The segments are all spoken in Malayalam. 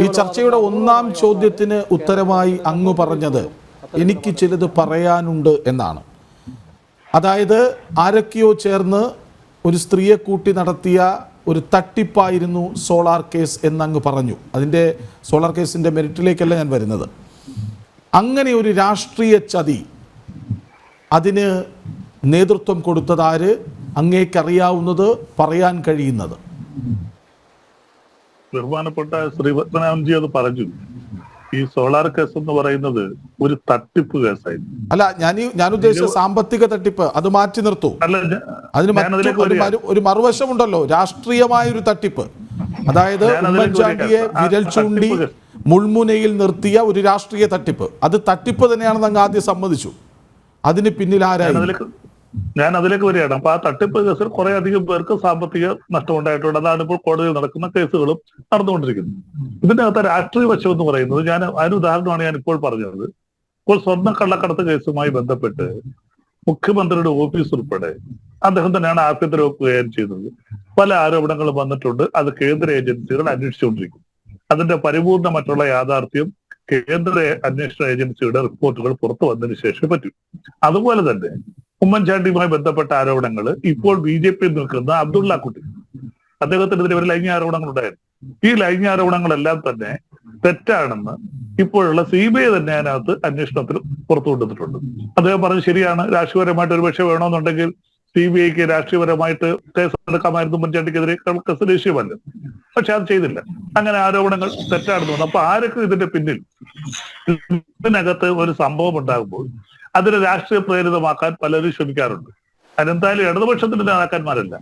ഈ ചർച്ചയുടെ ഒന്നാം ചോദ്യത്തിന് ഉത്തരമായി അങ്ങ് പറഞ്ഞത് എനിക്ക് ചിലത് പറയാനുണ്ട് എന്നാണ്. അതായത് ആരൊക്കെയോ ചേർന്ന് ഒരു സ്ത്രീയെ കൂട്ടി നടത്തിയ ഒരു തട്ടിപ്പായിരുന്നു സോളാർ കേസ് എന്നങ്ങ് പറഞ്ഞു. അതിന്റെ സോളാർ കേസിന്റെ മെറിറ്റിലേക്കല്ല ഞാൻ വരുന്നത്. അങ്ങനെ ഒരു രാഷ്ട്രീയ ചതി അതിന് നേതൃത്വം കൊടുത്തതാര് അങ്ങേക്കറിയാവുന്നത് പറയാൻ കഴിയുന്നത്. ബഹുമാനപ്പെട്ട ശ്രീ പത്മനാഭൻജി അത് പറഞ്ഞു. ഈ സോളാർ കേസ് എന്ന് പറയുന്നത് ഒരു തട്ടിപ്പ് കേസായിരുന്നു. അല്ല ഞാൻ ഞാൻ ഉദ്ദേശിച്ച സാമ്പത്തിക തട്ടിപ്പ് അത് മാറ്റി നിർത്തൂ. അല്ല അതിന് ഒരു മറുവശമുണ്ടല്ലോ രാഷ്ട്രീയമായ ഒരു തട്ടിപ്പ്. അതായത് ഉമ്മൻചാണ്ടിയെ വിരൽ ചൂണ്ടി മുൾമുനയിൽ നിർത്തിയ ഒരു രാഷ്ട്രീയ തട്ടിപ്പ്. അത് തട്ടിപ്പ് തന്നെയാണെന്ന് അങ്ങ് ആദ്യം സമ്മതിച്ചു. അതിന് പിന്നിൽ ആരായിരുന്നു ഞാൻ അതിലേക്ക് വരികയാണ്. അപ്പൊ ആ തട്ടിപ്പ് കേസിൽ കുറെ അധികം പേർക്ക് സാമ്പത്തിക നഷ്ടം ഉണ്ടായിട്ടുണ്ട് അതാണ് ഇപ്പോൾ കോടതിയിൽ നടക്കുന്ന കേസുകളും നടന്നുകൊണ്ടിരിക്കുന്നത്. ഇതിന്റെ അകത്ത് രാഷ്ട്രീയ വശം എന്ന് പറയുന്നത് ഞാൻ അതിന് ഉദാഹരണമാണ് ഞാൻ ഇപ്പോൾ പറഞ്ഞത്. ഇപ്പോൾ സ്വർണ കള്ളക്കടത്ത് കേസുമായി ബന്ധപ്പെട്ട് മുഖ്യമന്ത്രിയുടെ ഓഫീസ് ഉൾപ്പെടെ അദ്ദേഹം തന്നെയാണ് ആഭ്യന്തര വകുപ്പ് കൈകാര്യം ചെയ്യുന്നത്. പല ആരോപണങ്ങളും വന്നിട്ടുണ്ട്. അത് കേന്ദ്ര ഏജൻസികൾ അന്വേഷിച്ചുകൊണ്ടിരിക്കും. അതിന്റെ പരിപൂർണമായിട്ടുള്ള യാഥാർത്ഥ്യം കേന്ദ്ര അന്വേഷണ ഏജൻസിയുടെ റിപ്പോർട്ടുകൾ പുറത്തു വന്നതിന് ശേഷമേ പറ്റൂ. അതുപോലെ തന്നെ ഉമ്മൻചാണ്ടിയുമായി ബന്ധപ്പെട്ട ആരോപണങ്ങൾ ഇപ്പോൾ ബി ജെ പി നിൽക്കുന്ന അബ്ദുള്ള കുട്ടി. അദ്ദേഹത്തിനെതിരെ ഒരു ലൈംഗിക ആരോപണങ്ങൾ ഉണ്ടായിരുന്നു. ഈ ലൈംഗിക ആരോപണങ്ങളെല്ലാം തന്നെ തെറ്റാണെന്ന് ഇപ്പോഴുള്ള സി ബി ഐ തന്നെ അതിനകത്ത് അന്വേഷണത്തിൽ പുറത്തു കൊണ്ടുവന്നിട്ടുണ്ട്. അദ്ദേഹം പറഞ്ഞത് ശരിയാണ്. രാഷ്ട്രീയപരമായിട്ട് ഒരു പക്ഷേ വേണമെന്നുണ്ടെങ്കിൽ സി ബി ഐക്ക് രാഷ്ട്രീയപരമായിട്ട് കേസ് എടുക്കാമായിരുന്നു ഉമ്മൻചാണ്ടിക്കെതിരെ. കേസ് ദേശീയമല്ല പക്ഷെ അത് ചെയ്തില്ല. അങ്ങനെ ആരോപണങ്ങൾ തെറ്റാണെന്ന് തോന്നുന്നു. അപ്പൊ ആരൊക്കെ ഇതിന്റെ പിന്നിൽ? ഇതിനകത്ത് ഒരു സംഭവം ഉണ്ടാകുമ്പോൾ അതിനെ രാഷ്ട്രീയ പ്രേരിതമാക്കാൻ പലരും ശ്രമിക്കാറുണ്ട്. അതിനെന്തായാലും ഇടതുപക്ഷത്തിന്റെ നേതാക്കന്മാരല്ല.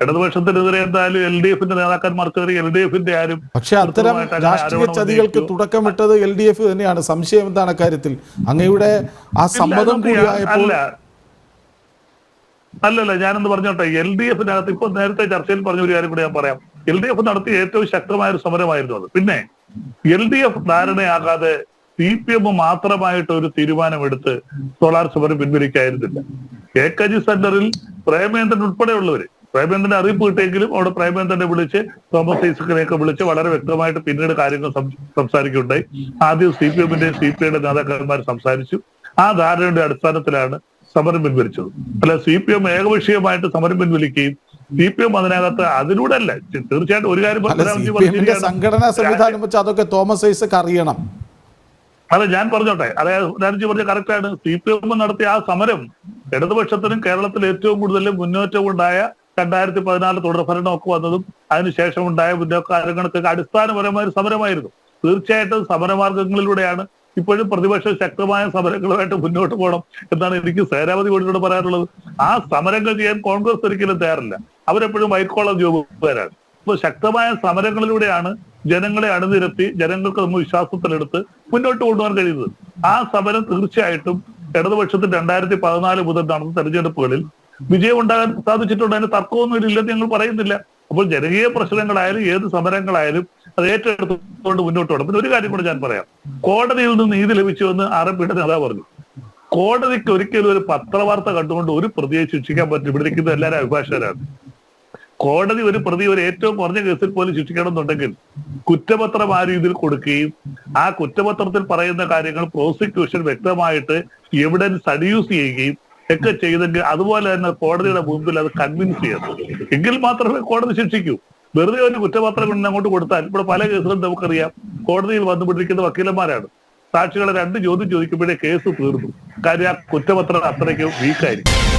ഇടതുപക്ഷത്തിനെതിരെ എന്തായാലും എൽ ഡി എഫിന്റെ നേതാക്കന്മാർക്കെതിരെ എൽ ഡി എഫിന്റെ ആരും പക്ഷെ അത്തരം രാഷ്ട്രീയ ചതികൾക്ക് തുടക്കമിട്ടത് എൽ ഡി എഫ് തന്നെയാണ്. സംശയം എന്താണ് കാര്യത്തിൽ അങ്ങയുടെ ആ സമ്മതം അല്ല. അല്ലല്ല ഞാനെന്ന് പറഞ്ഞോട്ടെ എൽ ഡി എഫിനകത്ത് ഇപ്പൊ നേരത്തെ ചർച്ചയിൽ പറഞ്ഞ ഒരു കാര്യം കൂടി ഞാൻ പറയാം. എൽ ഡി എഫ് നടത്തിയ ഏറ്റവും ശക്തമായ ഒരു സമരമായിരുന്നു അത്. പിന്നെ എൽ ഡി എഫ് ധാരണയാകാതെ സി പി എം മാത്രമായിട്ട് ഒരു തീരുമാനമെടുത്ത് സോളാർ സമരം പിൻവലിക്കായിരുന്നില്ല. കെ കജി സെന്ററിൽ പ്രേമേന്ദ്രൻ ഉൾപ്പെടെയുള്ളവര് പ്രേമേന്ദ്രന്റെ അറിയിപ്പ് കിട്ടിയെങ്കിലും അവിടെ പ്രേമേന്ദ്രനെ വിളിച്ച് തോമസ് ഐസക്കിനെയൊക്കെ വിളിച്ച് വളരെ വ്യക്തമായിട്ട് പിന്നീട് കാര്യങ്ങൾ സംസാരിക്കുകയുണ്ടായി. ആദ്യം സി പി എമ്മിന്റെയും സി പി ഐയുടെ നേതാക്കന്മാർ സംസാരിച്ചു. ആ ധാരണയുടെ അടിസ്ഥാനത്തിലാണ് സമരം പിൻവലിച്ചത്. അല്ല സി പി എം ഏകപക്ഷീയമായിട്ട് സമരം പിൻവലിക്കുകയും സി പി എം അതിനകത്ത് അതിലൂടെ അല്ല തീർച്ചയായിട്ടും ഒരു കാര്യം സംഘടനാ സംവിധാനം വെച്ച് അതൊക്കെ തോമസ് ഐസക് അറിയണം. അതെ ഞാൻ പറഞ്ഞോട്ടെ. അതായത് രാജി പറഞ്ഞ കറക്റ്റാണ് സി പി എം നടത്തിയ ആ സമരം ഇടതുപക്ഷത്തിനും കേരളത്തിൽ ഏറ്റവും കൂടുതൽ മുന്നേറ്റം ഉണ്ടായ രണ്ടായിരത്തി പതിനാല് തുടർഭരണമൊക്കെ വന്നതും അതിനുശേഷം ഉണ്ടായ മുന്നോക്കാര്യങ്ങൾക്കൊക്കെ അടിസ്ഥാനപരമായ ഒരു സമരമായിരുന്നു. തീർച്ചയായിട്ടും സമരമാർഗങ്ങളിലൂടെയാണ് ഇപ്പോഴും പ്രതിപക്ഷം ശക്തമായ സമരങ്ങളുമായിട്ട് മുന്നോട്ട് പോകണം എന്നാണ് എനിക്ക് സേനാപതി കോടിയോട് പറയാനുള്ളത്. ആ സമരങ്ങൾ ചെയ്യാൻ കോൺഗ്രസ് ഒരിക്കലും തയ്യാറില്ല. അവരെപ്പോഴും വൈറ്റ് കോളർ ജോബുകാരാണ്. അപ്പൊ ശക്തമായ സമരങ്ങളിലൂടെയാണ് ജനങ്ങളെ അണിനിരത്തി ജനങ്ങൾക്ക് നമ്മൾ വിശ്വാസത്തിലെടുത്ത് മുന്നോട്ട് കൊണ്ടുപോകാൻ കഴിയുന്നത്. ആ സമരം തീർച്ചയായിട്ടും ഇടതുപക്ഷത്തിൽ രണ്ടായിരത്തി പതിനാല് മുതൽ നടന്ന തെരഞ്ഞെടുപ്പുകളിൽ വിജയം ഉണ്ടാകാൻ സാധിച്ചിട്ടുണ്ട് അതിന് തർക്കമൊന്നും ഇല്ലെന്ന് ഞങ്ങൾ പറയുന്നില്ല. അപ്പോൾ ജനകീയ പ്രശ്നങ്ങളായാലും ഏത് സമരങ്ങളായാലും അത് ഏറ്റെടുത്തുകൊണ്ട് മുന്നോട്ട് പോകണം. പിന്നെ ഒരു കാര്യം കൂടെ ഞാൻ പറയാം. കോടതിയിൽ നിന്ന് നീതി ലഭിച്ചുവെന്ന് ആർ എം പിയുടെ നേതാവ് പറഞ്ഞു. കോടതിക്ക് ഒരിക്കലും ഒരു പത്രവാർത്ത കണ്ടുകൊണ്ട് ഒരു പ്രതിയെ ശിക്ഷിക്കാൻ പറ്റും ഇവിടെ ഇരിക്കുന്ന എല്ലാവരും അഭിഭാഷകരാണ്. കോടതി ഒരു പ്രതി ഒരു ഏറ്റവും കുറഞ്ഞ കേസിൽ പോലും ശിക്ഷിക്കണമെന്നുണ്ടെങ്കിൽ കുറ്റപത്രം ആ രീതിയിൽ കൊടുക്കുകയും ആ കുറ്റപത്രത്തിൽ പറയുന്ന കാര്യങ്ങൾ പ്രോസിക്യൂഷൻ വ്യക്തമായിട്ട് എവിഡൻസ് അഡ്യൂസ് ചെയ്യുകയും ഒക്കെ ചെയ്തെങ്കിൽ അതുപോലെ തന്നെ കോടതിയുടെ മുമ്പിൽ അത് കൺവിൻസ് ചെയ്യണം എങ്കിൽ മാത്രമേ കോടതി ശിക്ഷിക്കൂ. വെറുതെ ഒരു കുറ്റപത്രം കൊണ്ട് അങ്ങോട്ട് കൊടുത്താൽ ഇവിടെ പല കേസുകളും നമുക്കറിയാം. കോടതിയിൽ വന്നുപിടിക്കുന്ന വക്കീലന്മാരാണ്. സാക്ഷികളെ രണ്ട് ചോദ്യം ചോദിക്കുമ്പോഴേ കേസ് തീർന്നു. കാര്യം ആ കുറ്റപത്രം അത്രയ്ക്ക് വീക്കായിരിക്കും